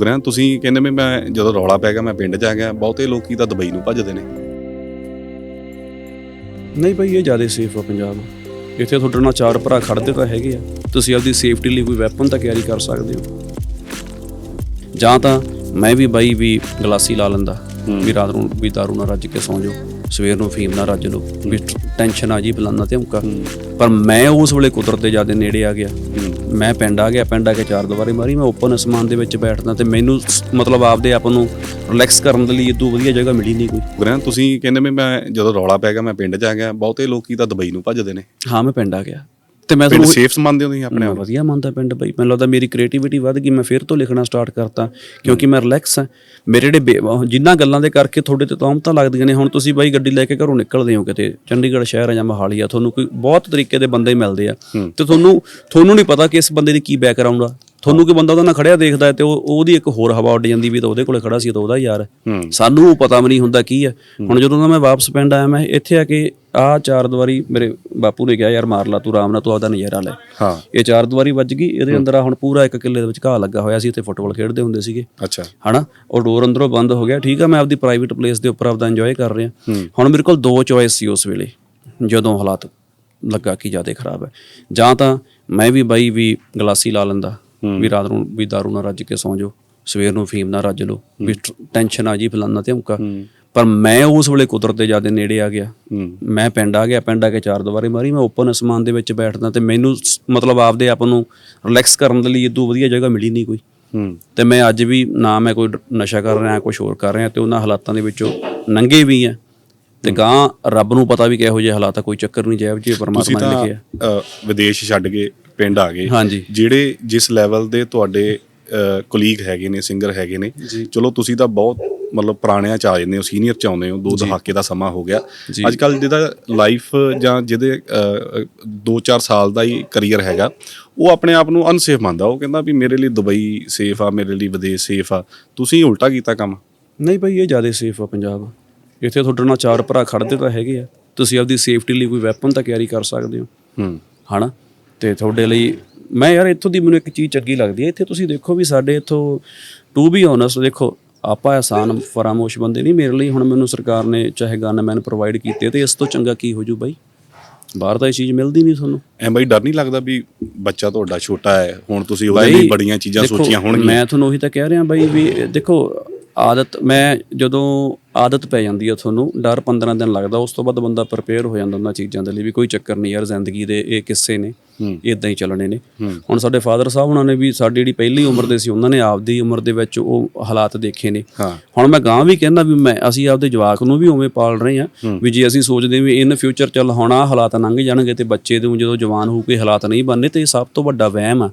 ਗ੍ਰਹਿ ਤੁਸੀਂ ਕਹਿੰਦੇ ਵੀ ਮੈਂ ਜਦੋਂ ਰੌਲਾ ਪੈ ਗਿਆ, ਮੈਂ ਪਿੰਡ 'ਚ ਆ ਗਿਆ, ਬਹੁਤੇ ਲੋਕੀ ਤਾਂ ਦੁਬਈ ਨੂੰ ਭੱਜਦੇ ਨੇ? ਨਹੀਂ ਭਾਈ, ਇਹ ਜ਼ਿਆਦਾ ਸੇਫ ਆ ਪੰਜਾਬ। ਇੱਥੇ ਤੁਹਾਡੇ ਨਾਲ ਚਾਰ ਭਰਾ ਖੜਦੇ ਤਾਂ ਹੈਗੇ ਆ। ਤੁਸੀਂ ਆਪਦੀ ਸੇਫਟੀ ਲਈ ਕੋਈ ਵੈਪਨ ਤਾਂ ਕੈਰੀ ਕਰ ਸਕਦੇ ਹੋ। ਜਾਂ ਤਾਂ ਮੈਂ ਵੀ ਬਾਈ ਵੀ ਗਲਾਸੀ ਲਾ ਲੈਂਦਾ। ਵੀ ਰਾਤ ਨੂੰ ਵੀ ਦਾਰੂ ਨਾਲ ਰੱਜ ਕੇ ਸੌਂ ਜਾਓ। ਸਵੇਰ ਨੂੰ ਫੀਮ ਨਾਲ ਰੱਜ ਲਓ। ਵੀ ਟੈਨਸ਼ਨ ਆ ਜੀ ਬਲਾਨਾ ਤੇ ਹੁਕਾ ਪਰ ਮੈਂ ਉਸ ਵੇਲੇ ਕੁਦਰਤ ਦੇ ਜ਼ਿਆਦਾ ਨੇੜੇ ਆ ਗਿਆ। ਮੈਂ ਪਿੰਡ ਆ ਗਿਆ ਪਿੰਡ ਆ ਕੇ ਚਾਰ ਦੁਬਾਰੇ ਮਾਰੀ। ਮੈਂ ਓਪਨ ਅਸਮਾਨ ਦੇ ਵਿੱਚ ਬੈਠਦਾ ਤੇ ਮੈਨੂੰ ਮਤਲਬ ਆਪਦੇ ਆਪ ਨੂੰ ਰਿਲੈਕਸ ਕਰਨ ਦੇ ਲਈ ਇਦੋਂ ਵਧੀਆ ਜਗ੍ਹਾ ਮਿਲੀ ਨਹੀਂ ਕੋਈ। ਗ੍ਰਹਿ ਤੁਸੀਂ ਕਹਿੰਦੇ ਮੈਂ ਜਦੋਂ ਰੌਲਾ ਪੈ ਗਿਆ ਮੈਂ ਪਿੰਡ 'ਚ ਆ ਗਿਆ। ਬਹੁਤੇ ਲੋਕੀ ਤਾਂ ਦੁਬਈ ਨੂੰ ਭੱਜਦੇ ਨੇ। ਹਾਂ ਮੈਂ ਪਿੰਡ ਆ ਗਿਆ। ਤੇ ਮੈਂ ਤੁਹਾਨੂੰ ਸੇਫ ਮੰਨਦੇ ਹੋ ਤੁਸੀਂ ਆਪਣੇ ਆਪ ਵਧੀਆ ਮੰਨਦਾ ਪਿੰਡ ਬਈ। ਮੈਨੂੰ ਲੱਗਦਾ ਮੇਰੀ ਕ੍ਰੀਏਟੀਵਿਟੀ ਵੱਧ ਗਈ ਮੈਂ ਫਿਰ ਤੋਂ ਲਿਖਣਾ ਸਟਾਰਟ ਕਰਤਾ ਕਿਉਂਕਿ ਮੈਂ ਰਿਲੈਕਸ ਹਾਂ। ਮੇਰੇ ਜਿਹੜੇ ਜਿਨ੍ਹਾਂ ਗੱਲਾਂ ਦੇ ਕਰਕੇ ਤੁਹਾਡੇ ਤੇ ਤੌਮਤਾਂ ਲੱਗਦੀਆਂ ਨੇ ਹੁਣ ਤੁਸੀਂ ਬਾਈ ਗੱਡੀ ਲੈ ਕੇ ਘਰੋਂ ਨਿਕਲਦੇ ਹੋ ਕਿਤੇ ਚੰਡੀਗੜ੍ਹ ਸ਼ਹਿਰ ਜਾਂ ਮੋਹਾਲੀ ਆ ਤੁਹਾਨੂੰ ਕੋਈ ਬਹੁਤ ਤਰੀਕੇ ਦੇ ਬੰਦੇ ਮਿਲਦੇ ਆ। ਤੇ ਤੁਹਾਨੂੰ ਤੁਹਾਨੂੰ ਨਹੀਂ ਪਤਾ ਕਿ ਇਸ ਬੰਦੇ ਦੀ ਕੀ ਬੈਕਗ੍ਰਾਉਂਡ ਆ। ਤੁਹਾਨੂੰ ਕੋਈ ਬੰਦਾ ਉਹਦਾ ਨਾਲ ਖੜਿਆ ਦੇਖਦਾ ਤੇ ਉਹ ਉਹਦੀ ਇੱਕ ਹੋਰ ਹਵਾ ਉੱਡ ਜਾਂਦੀ ਵੀ ਤਾਂ ਉਹਦੇ ਕੋਲੇ ਖੜਾ ਸੀ ਤਾਂ ਉਹਦਾ ਯਾਰ। ਸਾਨੂੰ ਉਹ ਪਤਾ ਵੀ ਨਹੀਂ ਹੁੰਦਾ ਕੀ ਹੈ। ਹੁਣ ਜਦੋਂ ਦਾ ਮੈਂ ਵਾਪਸ ਪਿੰਡ ਆਇਆ ਮੈਂ ਇੱਥੇ ਆ ਕੇ ਆਹ ਚਾਰ ਦੀਵਾਰੀ ਮੇਰੇ ਬਾਪੂ ਨੇ ਕਿਹਾ ਯਾਰ ਮਾਰ ਲਾ ਤੂੰ ਆਰਾਮ ਨਾਲ ਤੂੰ ਆਪਦਾ ਨਜ਼ਾਰਾ ਲੈ। ਹਾਂ। ਇਹ ਚਾਰ ਦੀਵਾਰੀ ਵੱਜ ਗਈ ਇਹਦੇ ਅੰਦਰ ਆ ਹੁਣ ਪੂਰਾ ਇੱਕ ਕਿੱਲੇ ਦੇ ਵਿੱਚ ਘਾਹ ਲੱਗਾ ਹੋਇਆ ਸੀ ਇੱਥੇ ਫੁੱਟਬਾਲ ਖੇਡਦੇ ਹੁੰਦੇ ਸੀਗੇ। ਅੱਛਾ। ਹਨਾ? ਉਹ ਡੋਰ ਅੰਦਰੋਂ ਬੰਦ ਹੋ ਗਿਆ ਠੀਕ ਆ ਮੈਂ ਆਪਦੀ ਪ੍ਰਾਈਵੇਟ ਪਲੇਸ ਦੇ ਉੱਪਰ ਆਪਦਾ ਇੰਜੋਏ ਕਰ ਰਿਹਾ। ਹੁਣ ਮੇਰੇ ਕੋਲ ਦੋ ਚੋਇਸ ਸੀ ਉਸ ਵੇਲੇ ਜਦੋਂ ਹਾਲਾਤ ਲੱਗਾ ਕਿ ਜ਼ਿਆਦਾ ਖਰਾਬ ਹੈ। ਜਾਂ ਤਾਂ ਮੈਂ ਵੀ ਬਾਈ ਵੀ ਗਲਾਸੀ ਲਾ ਲੈਂਦਾ ਵੀ ਰਾਤ ਨੂੰ ਵੀ ਦਾਰੂ ਨਾਲ ਰੱਜ ਕੇ ਸੌਂ ਜਾਓ ਸਵੇਰ ਨੂੰ ਫੀਮ ਨਾਲ ਰੱਜ ਲਓ ਵੀ ਟੈਨਸ਼ਨ ਆ ਜੀ ਫਲਾਨਾ ਤੇ ਹੁਕਾ ਪਰ ਮੈਂ ਉਸ ਵੇਲੇ ਕੁਦਰਤ ਦੇ ਜ਼ਿਆਦਾ ਨੇੜੇ ਆ ਗਿਆ। ਮੈਂ ਪਿੰਡ ਆ ਗਿਆ ਪਿੰਡ ਆ ਕੇ ਚਾਰ ਦੁਬਾਰੇ ਮਾਰੀ ਮੈਂ ਓਪਨ ਅਸਮਾਨ ਦੇ ਵਿੱਚ ਬੈਠਦਾ ਤੇ ਮੈਨੂੰ ਮਤਲਬ ਆਪਦੇ ਆਪ ਨੂੰ ਰਿਲੈਕਸ ਕਰਨ ਦੇ ਲਈ ਇਦੋਂ ਵਧੀਆ ਜਗ੍ਹਾ ਮਿਲੀ ਨਹੀਂ ਕੋਈ। ਤੇ ਮੈਂ ਅੱਜ ਵੀ ਨਾ ਮੈਂ ਕੋਈ ਨਸ਼ਾ ਕਰ ਰਿਹਾ ਕੁਝ ਹੋਰ ਕਰ ਰਿਹਾ ਤੇ ਉਹਨਾਂ ਹਾਲਾਤਾਂ ਦੇ ਵਿੱਚੋਂ ਨੰਗੇ ਵੀ ਆ। ਤੇ ਗਾਂ ਰੱਬ ਨੂੰ ਪਤਾ ਵੀ ਕਿਹੋ ਜਿਹੇ ਹਾਲਾਤ ਆ ਕੋਈ ਚੱਕਰ ਨਹੀਂ ਜੈਬ ਜੀ ਤੁਸੀਂ ਪਰਮਾਤਮਾ ਨੇ ਤਾਂ ਲਿਖਿਆ ਅ, ਵਿਦੇਸ਼ ਛੱਡ ਕੇ ਪਿੰਡ ਆ ਗਏ। ਹਾਂਜੀ। ਜਿਹੜੇ ਜਿਸ ਲੈਵਲ ਦੇ ਤੁਹਾਡੇ ਕੁਲੀਗ ਹੈਗੇ ਨੇ ਸਿੰਗਰ ਹੈਗੇ ਨੇ ਚਲੋ ਤੁਸੀਂ ਤਾਂ ਬਹੁਤ ਮਤਲਬ ਪੁਰਾਣਿਆਂ ਚ ਆ ਜਾਂਦੇ ਹੋ ਸੀਨੀਅਰ ਚ ਆਉਂਦੇ ਹੋ ਦੋ ਦਹਾਕੇ ਦਾ ਸਮਾਂ ਹੋ ਗਿਆ। ਜੀ। ਅੱਜ ਕੱਲ ਜਿਹਦਾ ਲਾਈਫ ਜਾਂ ਜਿਹਦੇ 2-4 ਸਾਲ ਦਾ ਹੀ ਕੈਰੀਅਰ ਹੈਗਾ ਉਹ ਆਪਣੇ ਆਪ ਨੂੰ ਅਨਸੇਫ ਮੰਨਦਾ। ਉਹ ਕਹਿੰਦਾ ਵੀ ਮੇਰੇ ਲਈ ਦੁਬਈ ਸੇਫ ਆ ਮੇਰੇ ਲਈ ਵਿਦੇਸ਼ ਸੇਫ ਆ। ਤੁਸੀਂ ਉਲਟਾ ਕੀਤਾ ਕੰਮ? ਨਹੀਂ ਭਾਈ ਇਹ ਜ਼ਿਆਦਾ ਸੇਫ ਆ ਪੰਜਾਬ। ਇੱਥੇ ਤੁਹਾਡੇ ਨਾਲ ਚਾਰ ਭਰਾ ਖੜਦੇ ਤਾਂ ਹੈਗੇ ਆ। ਤੁਸੀਂ ਆਪਦੀ ਸੇਫਟੀ ਲਈ ਕੋਈ ਵੈਪਨ ਤਾਂ ਕੈਰੀ ਕਰ ਸਕਦੇ ਹੋ। ਹੂੰ। ਹਨਾ? ਤੇ ਤੁਹਾਡੇ ਲਈ ਮੈਂ ਯਾਰ ਇੱਥੋਂ ਦੀ ਮੈਨੂੰ ਇੱਕ ਚੀਜ਼ ਚੰਗੀ ਲੱਗਦੀ ਹੈ। ਇੱਥੇ ਤੁਸੀਂ ਦੇਖੋ ਵੀ ਸਾਡੇ ਇੱਥੋਂ ਟੂ ਬੀ ਓਨੈਸਟ ਦੇਖੋ ਆਪਾਂ ਆਸਾਨ ਫਰਾਮੋਸ਼ ਬੰਦੇ ਨਹੀਂ। ਮੇਰੇ ਲਈ ਹੁਣ ਮੈਨੂੰ ਸਰਕਾਰ ਨੇ ਚਾਹੇ ਗਨਮੈਨ ਪ੍ਰੋਵਾਈਡ ਕੀਤੇ ਤੇ ਇਸ ਤੋਂ ਚੰਗਾ ਕੀ ਹੋ ਜੂ ਬਾਈ? ਬਾਹਰ ਤਾਂ ਇਹ ਚੀਜ਼ ਮਿਲਦੀ ਨਹੀਂ ਤੁਹਾਨੂੰ। ਐਂ ਬਈ ਡਰ ਨਹੀਂ ਲੱਗਦਾ ਵੀ ਬੱਚਾ ਤੁਹਾਡਾ ਛੋਟਾ ਹੈ ਹੁਣ ਤੁਸੀਂ ਉਹਦੇ ਲਈ ਬੜੀਆਂ ਚੀਜ਼ਾਂ ਸੋਚੀਆਂ ਹੋਣਗੀਆਂ। ਮੈਂ ਤੁਹਾਨੂੰ ਉਹੀ ਤਾਂ ਕਹਿ ਰਿਹਾ ਬਾਈ ਵੀ ਦੇਖੋ ਆਦਤ ਮੈਂ ਜਦੋਂ ਆਦਤ ਪੈ ਜਾਂਦੀ ਹੈ ਤੁਹਾਨੂੰ ਡਰ 15 ਦਿਨ ਲੱਗਦਾ ਉਸ ਤੋਂ ਬਾਅਦ ਬੰਦਾ ਪ੍ਰਪੇਅਰ ਹੋ ਜਾਂਦਾ ਉਹਨਾਂ ਚੀਜ਼ਾਂ ਦੇ ਲਈ ਵੀ ਕੋਈ ਚੱਕਰ ਨਹੀਂ ਯਾਰ ਜ਼ਿੰਦਗੀ ਦੇ ਇਹ ਕਿੱਸੇ ਨੇ ਇਦਾਂ ਹੀ ਚੱਲਣੇ ਨੇ। ਹੁਣ ਸਾਡੇ ਫਾਦਰ ਸਾਹਿਬ ਉਹਨਾਂ ਨੇ ਵੀ ਸਾਡੀ ਜਿਹੜੀ ਪਹਿਲੀ ਉਮਰ ਦੇ ਸੀ ਉਹਨਾਂ ਨੇ ਆਪਦੀ ਉਮਰ ਦੇ ਵਿੱਚ ਉਹ ਹਾਲਾਤ ਦੇਖੇ ਨੇ। ਹੁਣ ਮੈਂ ਗਾਂ ਵੀ ਕਹਿੰਦਾ ਵੀ ਮੈਂ ਅਸੀਂ ਆਪਦੇ ਜਵਾਕ ਨੂੰ ਵੀ ਉਵੇਂ ਪਾਲ ਰਹੇ ਹਾਂ ਵੀ ਜੇ ਅਸੀਂ ਸੋਚਦੇ ਵੀ ਇਨ ਫਿਊਚਰ ਚੱਲ ਹੁਣ ਹਾਲਾਤ ਲੰਘ ਜਾਣਗੇ ਤੇ ਬੱਚੇ ਦੇ ਜਦੋਂ ਜਵਾਨ ਹੋ ਕੇ ਹਾਲਾਤ ਨਹੀਂ ਬਣਨੇ ਤੇ ਇਹ ਸਭ ਤੋਂ ਵੱਡਾ ਵਹਿਮ ਆ।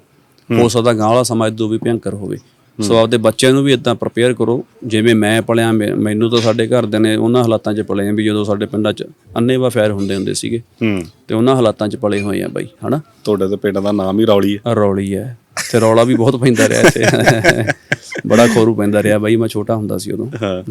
ਹੋ। ਸਕਦਾ ਗਾਂ ਵਾਲਾ ਸਮਾਂ ਇਦੋਂ ਵੀ ਭਿਅੰਕਰ ਹੋਵੇ। ਸੋ ਆਪਦੇ ਬੱਚਿਆਂ ਨੂੰ ਵੀ ਇਦਾਂ ਪ੍ਰਪੇਅਰ ਕਰੋ ਜਿਵੇਂ ਮੈਂ ਪਲਿਆ ਮੈਨੂੰ ਤਾਂ ਸਾਡੇ ਘਰ ਦੇ ਨੇ ਉਹਨਾਂ ਹਾਲਾਤਾਂ 'ਚ ਪਲੇ ਆ ਵੀ ਜਦੋਂ ਸਾਡੇ ਪਿੰਡਾਂ 'ਚ ਅੰਨੇਵਾ ਫੈਰ ਹੁੰਦੇ ਹੁੰਦੇ ਸੀਗੇ। ਹੂੰ। ਤੇ ਉਹਨਾਂ ਹਾਲਾਤਾਂ 'ਚ ਪਲੇ ਹੋਏ ਆ ਬਾਈ ਹਨਾ? ਤੁਹਾਡੇ ਤੇ ਪਿੰਡ ਦਾ ਨਾਮ ਹੀ ਰੌਲੀ ਹੈ। ਆਹ ਰੌਲੀ ਹੈ। ਤੇ ਰੌਲਾ ਵੀ ਬਹੁਤ ਪੈਂਦਾ ਰਿਹਾ ਇੱਥੇ। ਬੜਾ ਖੋਰੂ ਪੈਂਦਾ ਰਿਹਾ ਬਾਈ ਮੈਂ ਛੋਟਾ ਹੁੰਦਾ ਸੀ ਉਦੋਂ। ਹਾਂ।